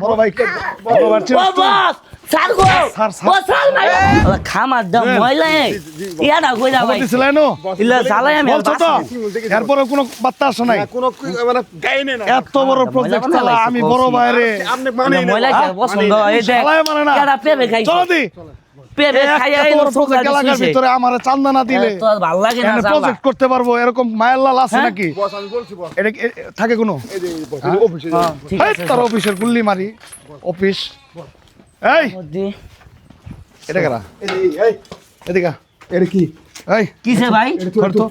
বড় ভাই বড় ভাই গো। ও খামার ময়লা ইয়া না কই ভাই? ইলা আমি বলছো তো? এরপরে কোনো বার্তা আসে নাই? কোনো মানে গাইনে না। এত বড় প্রজেক্ট চালা আমি বড় ভাইরে আপনি মানে ময়লা কে পছন্দ এই দেখ শালায় মানে না। কেডা পেবে খাইছে। চলো দি। পেবে খাইয়া এই বড় প্রজেক্ট এলাকার ভিতরে আমার চান্দা না দিলে। তো ভালো লাগে না প্রজেক্ট করতে পারব এরকম মায়ের লাল আছে হ্যাঁ? নাকি? বস আমি বলছি বস। এটা থাকে কোনো? এই যে বস হ্যাঁ? অফিসে ঠিক আছে। তার অফিসের গুল্লি মারি। অফিস। এই! এটা কারা এই এই এদিকে আ। এটা কি? এই। কিসে ভাই? তোর তো।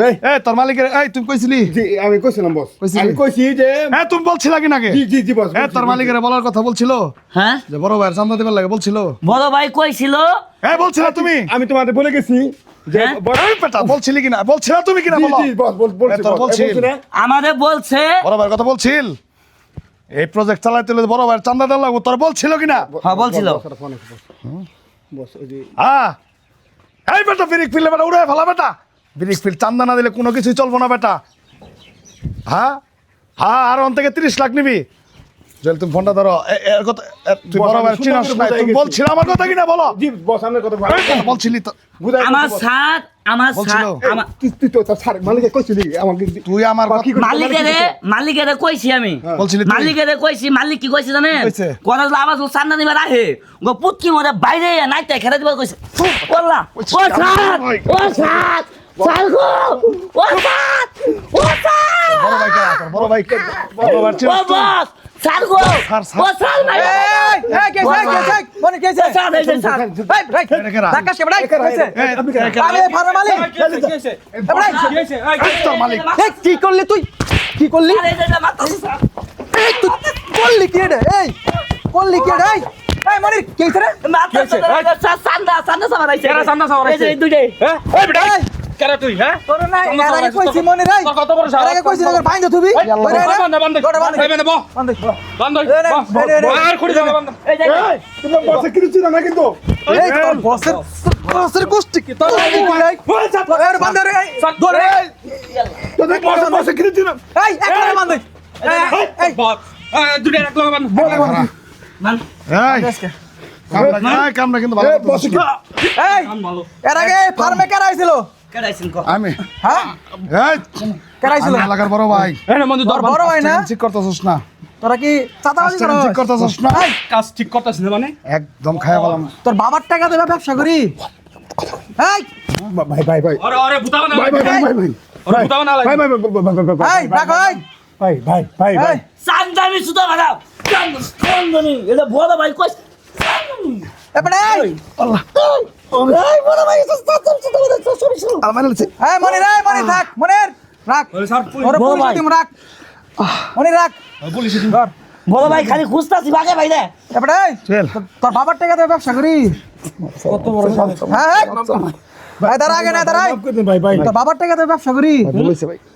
এই। এই তোর মালিকের এই তুমি কইছিলি? জি আমি কইছিলাম বস। আমি কইছি যে হ্যাঁ তুমি বলছিলা কি নাকি? জি জি জি বস হ্যাঁ তোর মালিকের বলার কথা বলছিল? হ্যাঁ? যে বড় ভাইয়ের চান্দা দেবার লাগে বলছিল? বড় ভাই কইছিল হ্যাঁ বলছিলা তুমি। আমি তোমাদের বলে গেছি? আমাদের বলছে বড় ভাইয়ের কথা বলছিল? এই প্রজেক্ট চালাইতে হলে বড় ভাইয়ের চান্দা দেওয়া লাগবো। তোর বলছিল কিনা? হ্যাঁ বলছিল। হ্যাঁ এই বেটা ব্রিক ফিল বেটা উড়ে ফেলা বেটা। ব্রিক ফিল চান্দা না দিলে কোনো কিছুই চলবো না বেটা। হ্যাঁ? হ্যাঁ আর অন থেকে তিরিশ লাখ নিবি। জল তুমি ফোনটা ধরো। এ- এর কথা তুই বড় চিনাস তুমি বলছিল আমার কথা কিনা বলো? জি বস কথা বলছিলি তো। আমার সাথ আমার সাথ তুই তুই তো স্যার মালিকে কইছিলি আমাকে তুই আমার কথা- বাকি মালিকেরে মালিকেরে কইছি আমি। বলছিলি তুই? মালিকেরে কইছি মালিক কি কইছে? কথা আবার সান্না দিবার আহে। গো পুতকি মরে বাইরে নাইতে খেলা দিবার কইছে। বললা ও ও ও ও বড় ভাই কে তোর বড় ভাই কে বড় ভাইয়ের ও চিনাস তুই? বস সাত গো স্যার, স্যার। ও সাত ভাই ও সাত এই যে সাত এটা কারা? এই, আপনি এই কারা? এই তোর মালিক কি করলি তুই কি করলি আরে এই যে মাথা সাত এই তুই করলি কি এটা এই করলি কি এটা এই এই মনির কি হইছে রে মাথা সাত সান্দা সান্দা সামার আইছে কেরা সান্দা সামার এই যে আইছে? এই দুইটাই এই বেটা এই কেরা তুই হ্যাঁ তোর না সামনে এর আগে সবাই কইছি তো- মনির কত বড় এর আগে কইছি না বাইন্ধ তুই বন্ধ বন্ধ বন্ধ বন্ধ বান্ধ বন্ধ এই রে, এই রে, এই রে। আর খুঁড়ি যাবে বন্ধ এই যে তুমি বসে কিছু না কিন্তু এই তোর বসের বসের গোষ্ঠী কি তোর কি কই এই তোর বান্ধ রে ধর এই তোদের বসে বসে কিছু ছিল এই একবারে বান্ধ এই এই দুটো এক লগে বন্ধ মান এই কামড়া কিন্তু ভালো। এই এর আগে ফার্মে কারা আইছিল আমি হ্যাঁ কারা আমি এলাকার বড় ভাই বন্ধু বড় ভাই না ঠিক করতেছিস না তোরা কি চাঁদাবাজি কাজটা ঠিক করো করতেছিস না কাজ ঠিক করতেছিস মানে একদম খায়া বললাম তোর বাবার টাকা দেবে ব্যবসা করি এই ভাই ভাই ভাই আরে আরে ভুতাও না ভাই ভাই ভাই ভাই আরে ভুতাও না ভাই ভাই ভাই ভাই এই রাখো এই ভাই ভাই ভাই ভাই সান্দামি সুদা ভাড়া সান্দামি এটা বড় ভাই কইছে সান্দামি এবারে বড় ভাই। ভাই। ভাই খালি খুঁজতাছি ভাই রে এবারে তোর বাবার টাকা দেবে ব্যবসা করি। কত বড় হ্যাঁ হ্যাঁ ভাই দাঁড়া আগে না দাঁড়াই ভাই ভাই। তোর বাবার টাকা দেবে ব্যবসা করি।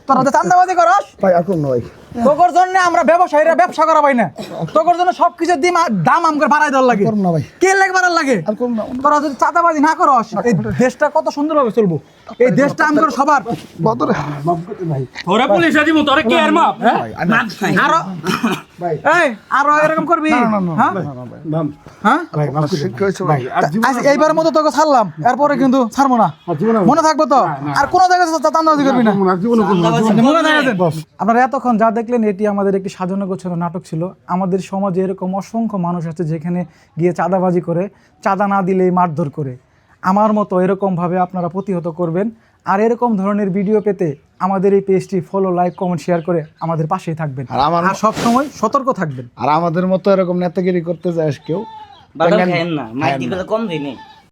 তোর হাতে চান্দাবাজি করস। ভাই আর কোন ভাই তোর জন্য আমরা ব্যবসায়ীরা ব্যবসা করা পাই না। তোর জন্য সব কিছুর দিম দাম আমাকে বাড়াই দেওয়ার লাগে। করুন না ভাই। কে লাগে বাড়ার লাগে? তোরা যদি চাঁদাবাজি না করস এই দেশটা কত সুন্দরভাবে চলবো। এই দেশটা আমাদের সবার বদরে। ওরে পুলিশ দিব তোরে কি আর মাপ হ্যাঁ? আরও এই আরও এরকম করবি? হ্যাঁ? হ্যাঁ? করে আজ এইবারের মতো তোকে ছাড়লাম এরপরে কিন্তু ছাড়বো না। মনে থাকব তো? আর কোনো জায়গায় চাঁদাবাজি করবি না। থাকবেন আপনারা এতক্ষণ যা দেখলেন এটি আমাদের একটি সাজানো গোছানো নাটক ছিল। আমাদের সমাজে এরকম অসংখ্য মানুষ আছে যেখানে গিয়ে চাঁদাবাজি করে চাঁদা না দিলেই মারধর করে। আমার মতো এরকমভাবে আপনারা প্রতিহত করবেন। আর এরকম ধরনের ভিডিও পেতে আমাদের এই পেজটি ফলো লাইক কমেন্ট শেয়ার করে আমাদের পাশেই থাকবেন। আর আমার আর সবসময় সতর্ক থাকবেন। আর আমাদের মতো এরকম নেতাগিরি করতে যাস কেউ না কম দিই নেই